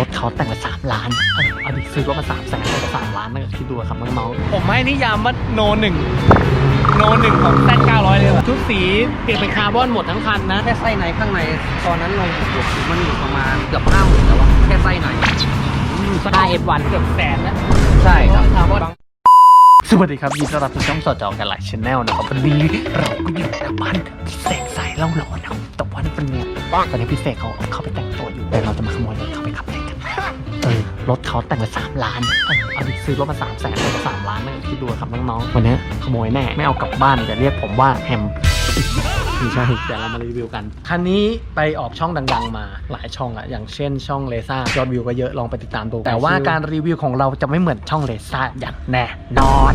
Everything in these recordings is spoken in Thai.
รถเขาแต่งไปสามล้าน เอ้ยเอาดิซื้อรถมาสามแสนแต่สามล้านนั่นก็คิดดูครับน้องๆผมให้นิยามว่าโนหนึ่งโนหนึ่งของแซดเก้าร้อยเลยว่ะชุดสีเปลี่ยนเป็นคาร์บอนหมดทั้งคันนะ แค่ไส้ในข้างใน ตอนนั้นลงบวกๆมันอยู่ประมาณเกือบห้าหมื่นแล้ววะแค่ไส้ในสกายเอฟวันเกือบแสนนะใช่ครับคาร์บอนสวัสดีครับยินดีต้อนรับสู่ช่องสอจอกันหลายชแนลนะครับวันนี้เราก็อยู่กับบ้านพี่เสกสายเล่าหลอนนะครับแต่วันวันเนี้ย ตอนนี้พี่เสกเขาเข้าไปแต่งตัวอยู่ แต่เราจะมาขโมยรถเขาไปขับเล่นกันเออรถเขาแต่งไปสามล้านเอ้ยเอาดิซื้อรถมาสามแสนแต่สามล้านนั่นก็คิดดูครับน้องๆวันนี้ขโมยแน่ไม่เอากลับบ้านแต่เรียกผมว่าแฮมไม่ใช่เดี๋ยวเรามารีวิวกัน คันนี้ไปออกช่องดังๆมาหลายช่องอะอย่างเช่นช่องเลซ่ายอดวิวก็เยอะลองไปติดตามดู แต่ว่าการรีวิวของเราจะไม่เหมือนช่องเลซ่าอย่างแน่นอน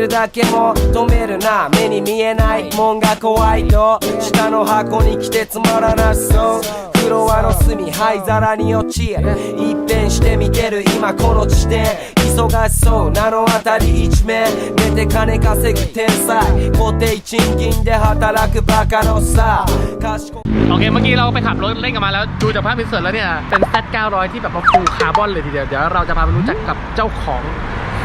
るだけも止めるな目に見えないもんが怖いと下の箱に来てつまらなそうフロアの隅灰皿に落ち一変して見てる今この地点忙しそうなのあたり一面寝て金稼ぐ天才固定賃金で働くバカのさ賢い โอเคเมื่อกี้เราไปขับรถเล่นกันมาแล้วดูจากภาพพิเศษแล้วเนี่ย เป็น Z 900ที่แบบว่าฟูลคาร์บอนเลยทีเดียว เดี๋ยวเราจะพาไปรู้จักกับเจ้าของ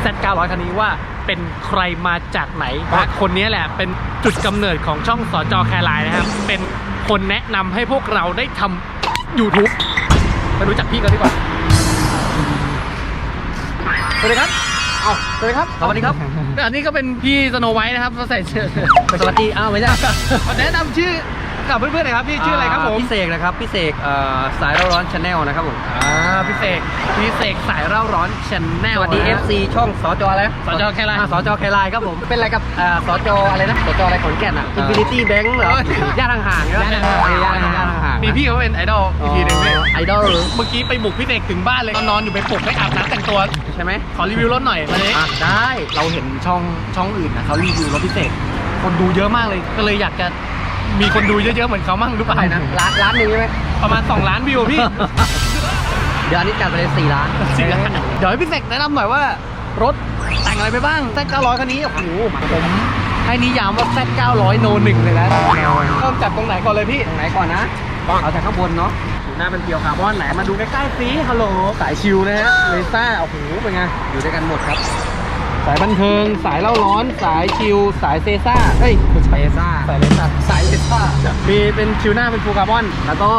Z 900 คันนี้ว่าเป็นใครมาจากไหนและคนนี้แหละเป็นจุดกำเนิดของช่องสอจอแคร์ไลน์นะครับ เป็นคนแนะนำให้พวกเราได้ทำ YouTube ไปรู้จักพี่กันดีกว่า สวัสดีครับ เอาสวัสดีครับ สวัสดีครับอันนี้ก็เป็นพี่สโนไวท์นะครับมาใส่เสื้อสวัสดี อ้าวไม่ใช่แนะนำชื่อ กับเพื่อนๆหน่อยครับพี่ชื่ออะไรครับผมพี่เสกนะครับพี่เสกเอ่อสายเราร้อนชาแนลนะครับผมอ่าพี่เสกพี่เสกสายเร่าร้อนชแนลสวัสดี FC ช่องสจอะไรนะสจแคร์ไลน์าสจแคร์ไลน์ครับผมเป็นอะไรกับเอ่อสจอะไรนะสจอะไรขอนแก่นอะ Infinity Bank เหรอย่านห่างๆใช่ไหมย่านห่างๆย่านห่างๆห่างๆมีพี่เขาเป็นไอดอลอีกทีหนึ่งพี่ไอดอลเมื่อกี้ไปบุกพี่เสกถึงบ้านเลยตอนนอนอยู่ไปปลุกให้อาบน้ำแต่งตัวใช่ไหมขอรีวิวรถหน่อยวันนี้อะได้เราเห็นช่องช่องอื่นนะเขารีวิวรถพิเศษคนดูเยอะมากเลยก็เลยอยากจะ มีคนดูเยอะๆเหมือนเขามั่งหรือเปล่าอะไรนะร้านร้านหนึ่งใช่ไหมประมาณ 2 ล้านวิวพี่ เดี๋ยวอันนี้จัดไปเลยสี่ล้านสิล้านเดี๋ยวให้พี่เสกแนะนำหน่อยว่ารถแต่งอะไรไปบ้าง Z 900คันนี้โอ้โหผมให้นิยามว่า Z 900โนหนึ่งเลยนะเริ่มจากตรงไหนก่อนเลยพี่ตรงไหนก่อนนะเอาจากข้างบนเนาะหน้าเป็นเกียวคาร์บอนไหนมาดูใกล้ๆสิฮัลโหลสายชิลนะฮะเลซ่าโอ้โหเป็นไงอยู่ด้วยกันหมดครับ สายบันเทิง สายเล่าร้อน สายชิลสายเซซ่าเฮ้ยไม่ใช่เอซ่าสายเลซ่าสายเลซ่ามีเป็นชิลหน้าเป็นฟูลคาร์บอน แล้วก็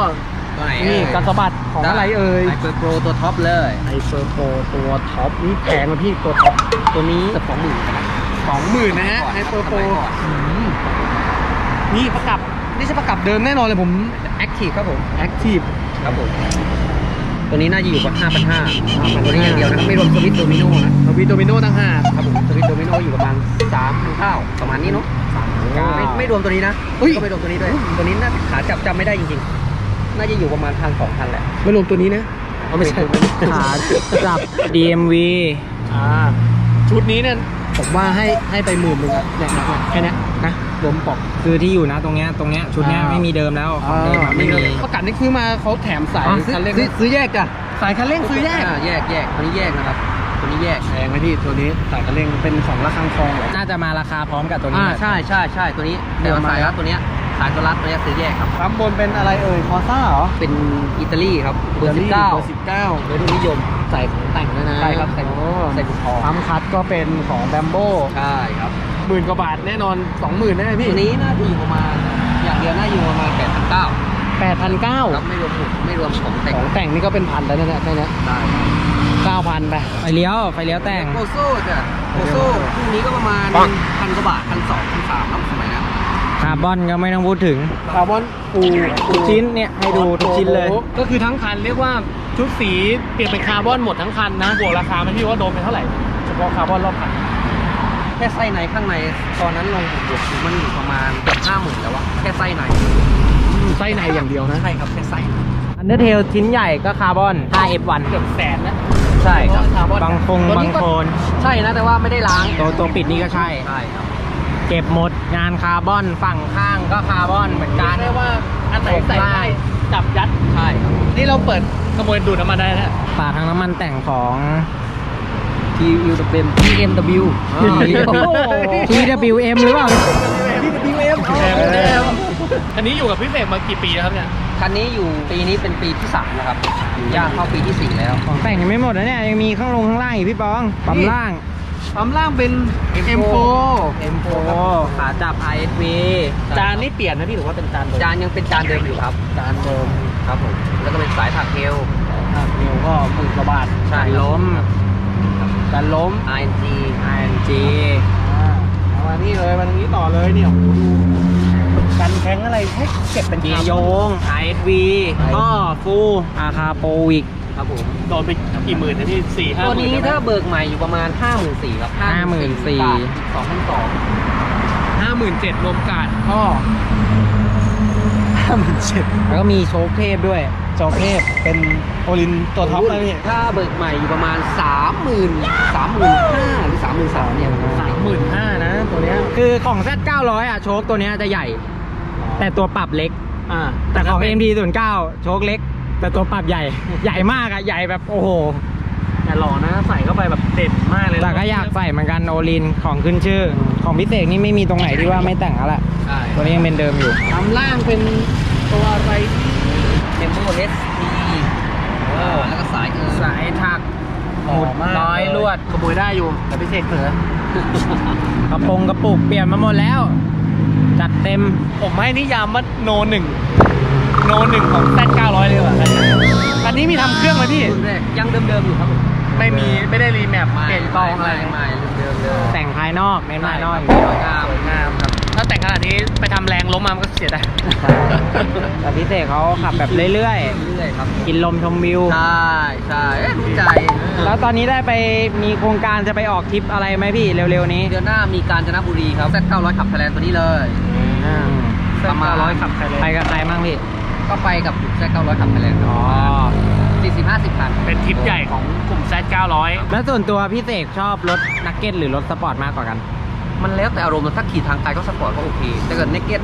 ตัวไหนนี่การสะบัดของอะไรเอ่ยไฮเปอร์โปรตัวท็อปเลยไอเฟอร์โปรตัวท็อปนี่แพงนะพี่ตัวท็อปตัวนี้เกือบสองหมื่นนะสองหมื่นนะฮะก่อนไอเฟอร์โปรสมัยก่อนนี่ประกับนี่ใช่ประกับเดิมแน่นอนเลยผมแอคทีฟครับผมแอคทีฟครับผม ตัวนี้น่าจะอยู่กับ5,500ตัวนี้อย่างเดียวนะครับไม่รวมสวิตช์โดมิโนนะทวีโดมิโนตั้งห้าครับผมสวิตช์โดมิโนอยู่ประมาณ3,000เท่าประมาณนี้เนาะไม่ไม่รวมตัวนี้นะก็ไม่รวมตัวนี้ด้วยตัวนี้น่าขาจับจำไม่ได้จริงๆ น่าจะอยู่ประมาณพันสองพันแหละไม่รวมตัวนี้นะเอาไม่ใช่ขาจับ DMV อ่าชุดนี้เนี่ยผมว่าให้ให้ไปหมื่นหนึ่งอะเนี่ยเนี่ยเนี่ยแค่เนี้ยนะ รวมปอกคือที่อยู่นะตรงเนี้ยตรงเนี้ยชุดเนี้ยอ่าไม่มีเดิมแล้วของเดิมอะไม่มีประกันนี่คือมาเขาแถมสายอ๋อซื้อคันเร่งซื้อซื้อแยกจ้ะสายคันเร่งซื้อแยกาแยกแยกตัวนี้แยกนะครับตัวนี้แยกแพงไหมพี่ตัวนี้สายคันเร่งเป็นของระฆังทองเหรอน่าจะมาราคาพร้อมกับตัวนี้อ่าแหละใช่ใช่ใช่ตัวนี้เดี๋เดี๋ยยววมาสายรัดตัวเนี้ยสายตัวรัดตัวเนี้ยซื้อแยกครับปั๊มบนเป็นอะไรเอ่ยคอซ่าเหรอเป็นอิตาลีครับเบอร์สิบเก้าเบอร์สิบเก้าเบอร์นิยมใส่ของแต่งด้วยนะใช่ครับใส่ใส่ใส่กุญทองปั๊มคัดก็เป็นของแบมโบใช่ครับ หมื่นกว่าบาทแน่นอนสองหมื่นแน่พี่ตัวนี้น่าจะอยู่ประมาณอย่างเดียวน่าอยู่ประมาณแปดพันเก้าแปดพันเก้าครับไม่รวมหมุดไม่รวมของแต่งของแต่งนี่ก็เป็นพันแล้วนะเนี่ยแค่เนี้ยได้ครับเก้าพันไปไฟเลี้ยวไฟเลี้ยวแต่งโกโซ่จ้ะโกโซ่คู่นี้ก็ประมาณพันกว่าบาทพันสองพันสามครับสมัยนั้นคาร์บอนก็ไม่ต้องพูดถึงคาร์บอนฟูทุกชิ้นเนี่ยให้ดูทุกชิ้นเลย ก็คือทั้งคันเรียกว่าชุดสีเปลี่ยนเป็นคาร์บอนหมดทั้งคันนะบวกราคาไหมพี่ว่าโดนไปเท่าไหร่เฉพาะคาร์บอนรอบคัน แค่ไส้ในข้างในตอนนั้นลงบวกๆมันอยู่ประมาณเกือบห้าหมื่นแล้วอะแค่ไส้ในไส้ในอย่างเดียวนะใช่ครับแค่ไส้ในอันเดอร์เทลชิ้นใหญ่ก็คาร์บอน 5F1 เกือบแสนนะ ใช่อนบางคงตัวบางนี้ก็โคนใช่นะแต่ว่าไม่ได้ล้างตัวตัวปิดนี่ก็ใช่ใช่ครับเก็บหมดงานคาร์บอนฝั่งข้างก็คาร์บอนเหมือนกันเรียกว่าอันไหนใส่ได้จับยัดใช่ครับนี่เราเปิดขโมยดูดน้ำมันได้นะฝาทางน้ำมันแต่งของ TU จะเป็น TMW โอ้โห TWM หรือเปล่า TWM อันนี้อยู่กับพี่เสกมากี่ปีแล้วครับเนี่ยคันนี้อยู่ปีนี้เป็นปีที่สามนะครับย่างเข้าปีที่สี่แล้ว ของแต่งยังไม่หมดนะเนี่ยยังมีข้างลงข้างล่างอีกพี่ปองปั๊มล่าง ปั๊มล่างเป็น M4 M4 โอ้ขาจับ ISV จานนี่เปลี่ยนนะพี่หรือว่าเป็นจานเดิมจานยังเป็นจานเดิมอยู่ครับ จานเดิมครับผม แล้วก็เป็นสายถักเทลนิวก็หมื่นกว่าบาทใช่กันล้ม การล้ม ING ING เอามานี่เลยมาตรงนี้ต่อเลยเนี่ยโอ้โหดูกันแข็งอะไรให้เก็บเป็นเกียคาร์ร์โยบอนง ISV ก็ฟูอาคาโปวิกครับผม โดนไปกี่หมื่นนะพี่สี่ห้าหตัวมื่นนี้ถ้าเบิกใหม่อยู่ประมาณ 5 4 0 0 0ครับ54,000บาท2,200ห้าหมื่นเจ็ดรวมการก็ห้าหมื่นเจ็ดแล้วก็มีโชคเทพด้วย จอเทพเป็นโอลินตัวท็อปเลยพี่ ถ้าเบิกใหม่อยู่ประมาณ 30,000 35,000หรือ33,000เนี่ยสามหมื่นห้านะตัวเนี้ยคือของ Z 900อะโชคตัวเนี้ยจะใหญ่ แต่ตัวปรับเล็ก อ่าแต่ของ MT 0 9โชคเล็ก แต่ตัวปรับใหญ่ ใหญ่มากอะ ใหญ่แบบโอ้โห แต่หล่อนะใส่เข้าไปแบบเด่นมากเลยนะแต่ก็อยากใส่เหมือนกันโอลินของขึ้นชื่อ ของพิเศษนี่ไม่มีตรงไหนที่ว่าไม่แต่งแล้วแหละใช่ตัวนี้ยังเป็นเดิมอยู่ ทำล่างเป็นตัวอะไร เทมโบเลสทีแล้วก็สายเออสายถักหมุดร้อยลวดขโมยได้อยู่แต่พิเศษเผลอกระโปรงกระปุกเปลี่ยนมาหมดแล้ว จัดเต็มผมให้นิยามว่าโนหนึ่งโนหนึ่งของแซดเก้าร้อยเลยว่ะคันนี้คันนี้มีทำเครื่องไหมพี่รุ่นแรกยังเดิมๆอยู่ครับผมไม่มีไม่ได้รีแมปเปลี่ยนกองอะไรไม่เดิมๆเลยแต่งภายนอกเน้นภายนอกสวยงามสวยงามครับ ถ้าแต่งขนาดนี้ไปทำแรงล้มมามันก็เสียดายแต่พิเศษเขาขับแบบเรื่อยเรื่อยๆครับๆ กินลมชมวิว ใช่ใช่เอ๊ะรู้ใจแล้วตอนนี้ได้ไปมีโครงการจะไปออกทริปอะไรไหมพี่เร็วๆนี้เดือนหน้ามีกาญจนบุรีครับ Z900 ขับไทยแลนด์ตัวนี้เลยประมาณร้อยขับไทยแลนไปด์กับใครบ้างพี่ ก็ไปกับ Z900 ขับไทยแลนด์อ๋อ สี่สิบห้าสิบคันเป็นทริปใหญ่ของกลุ่ม Z 900แล้วส่วนตัวพี่เสกชอบรถนักเก็ตหรือรถสปอร์ตมากกว่ากัน มันแล้วแต่อารมณ์ถ้าขี่ทางไกลก็สปอร์ตก็โอเคแต่เกิดเนกเก็ต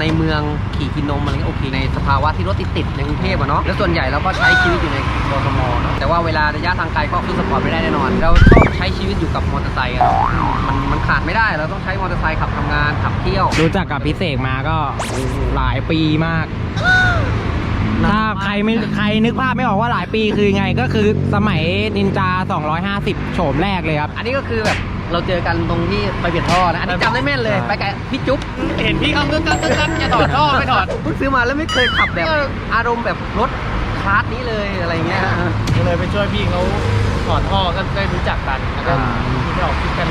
ในเมืองขี่กินนมอะไรเงี้ยโอเคในสภาวะที่รถติดๆในกรุงเทพอะเนาะแล้วส่วนใหญ่เราก็ใช้ชีวิตอยู่ในกทมเนาะแต่ว่าเวลาระยะทางไกลก็ขึ้นสปอร์ตไม่ได้แน่นอน เราชอบใช้ชีวิตอยู่กับมอเตอร์ไซค์อะมันมันขาดไม่ได้เราต้องใช้มอเตอร์ไซค์ขับทำงานขับเที่ยว รู้จักกับพี่เสกมาก็หลายปีมาก ถ้าใครไม่ใครนึกภาพไม่ออกว่าหลายปีคือไงก็คือสมัยนินจา 250 โฉมแรกเลยครับ อันนี้ก็คือแบบ เราเจอกันตรงที่ไปเปลี่ยนท่อนะ อันนี้จำได้แม่นเลย ไปกับพี่จุ๊บเห็นพี่เขากึกกักกึกกักจะถอดท่อไม่ถอดเพิ่งซื้อมาแล้วไม่เคยขับแบบ อารมณ์แบบรถคลาสนี้เลยอะไรเงี้ยก็เลยไปช่วยพี่เขาถอดท่อก็ได้รู้จักกันแล้วก็อ่าที่ได้ออกทริปกัน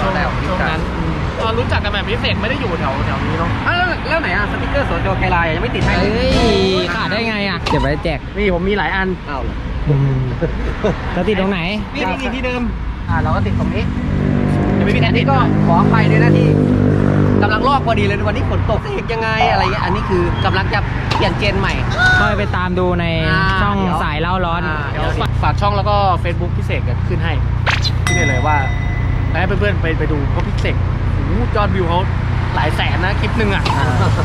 ช่วงได้ออกทริปช่วงกันนั้นอืมตอนรู้จักกันแบบพิเศษไม่ได้อยู่แถวแถวนี้เนาะอ้าวแล้วแล้วไหนอะสติกเกอร์โสโจไคลายยังไม่ติดให้เลเฮ้ยยขาดได้ไงอะเดี๋ยวไปแจกนี่ผมมีหลายอันอ้าวเหรอจะติดตรงไหนนี่นี่ที่เดิมอ่าเราก็ติดตรงนี้จะ ไม่มีอันนี้ก็ขออภัยด้วยนะที่กำลังลอกพอดีเลยวันนี้ฝนตกเสกยังไงอะไรเงี้ยอันนี้คือกำลังจะเปลี่ยนเจนใหม่ค่อยไปตามดูในอ่าช่องเดี๋ยว สายเล่าร้อนอ่าเดี๋ยวฝากฝากช่องแล้วก็ Facebook พิเศษกันขึ้นให้ขึ้นได้เลยว่าให้เพื่อนๆไปไปดูเพราะพิเศษโอ้โหยอดวิวเขาหลายแสนนะคลิปหนึ่งอะ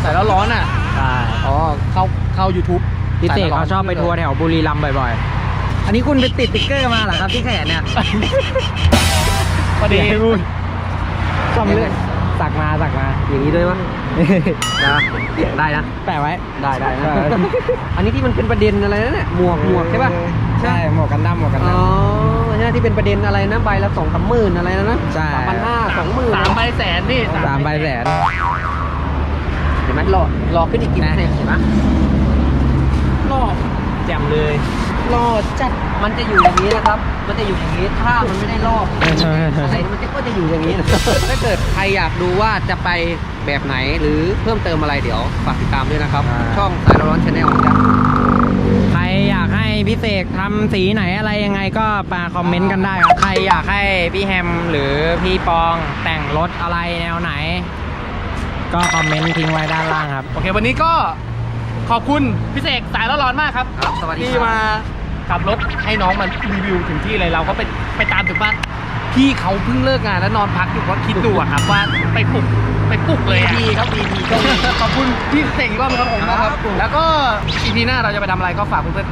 ใส่แล้วร้อนอะใช่อ๋อเข้าเข้า YouTube พี่เสกเขาชอบไปทัวร์แถวบุรีรัมย์บ่อยๆ อันนี้คุณไปติดสติ๊กเกอร์มาเหรอครับที่แขนเนี่ย พอดีซ่อมเลือดสักมาสักมาอย่างนี้ด้วยวะได้ปะได้นะแปะไว้ได้ได้นะเอออันนี้ที่มันเป็นประเด็นอะไรนะเนี่ยหมวกหมวกใช่ป่ะใช่หมวกกันดั้มหมวกกันอ๋ดั้อมใช่ที่เป็นประเด็นอะไรนะใบละสองสามหมื่นอะไรนะนะใช่สามพันห้าสองหมื่นสามใบแสนนี่สามใบแสนเห็นไหมรอรอขึ้นอีกกี่เปอร์เซ็นต์เห็นไหมรอบแจ่มเลย รอจัดมันจะอยู่อย่างนี้นะครับ มันจะอยู่อย่างนี้ถ้ามันไม่ได้รอบอะไรมันจะก็จะอยู่อย่างนี้นะถ้าเกิดใครอยากดูว่าจะไปแบบไหนหรือเพิ่มเติมอะไรเดี๋ยวฝากติดตามด้วยนะครับ ช่องสายร้อนชาแนลจ้ะใครอยากให้พี่เสกทำสีไหนอะไรยังไงก็มาคอมเมนต์กันได้ครับใครอยากให้พี่แฮมหรือพี่ปองแต่งรถอะไรแนวไหน ก็คอมเมนต์ทิ้งไว้ด้านล่างครับ โอเค วันนี้ก็ขอบคุณพี่เสกสายร้อนๆมากครับรบสวัสดีที่มา ขับรถให้น้องมันรีวิวถึงที่เลยเราก็ไปไปตามถึงบ้านพี่เขาเพิ่งเลิกงานแล้วนอนพักอยู่เพราะคิดดูอะครับว่าไปปลุกไปปลุกเลยดีครับดีดีก็ขอบคุณพี่เต่งก็ครับผมนะครับ แล้วก็อีพีหน้าเราจะไปทำอะไรก็ฝากเพื่อน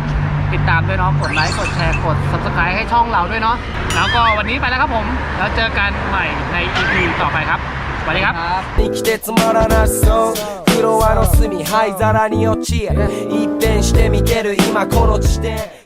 ติดตามด้วยเนาะกดไลค์กดแชร์กด subscribe ให้ช่องเราด้วยเนาะแล้วก็วันนี้ไปแล้วครับผม แล้วเจอกันใหม่ใน EP ต่อไปครับสวัสดีครับ生きてつまらなそうフロアの隅灰皿に落ち一変して見てる今この地点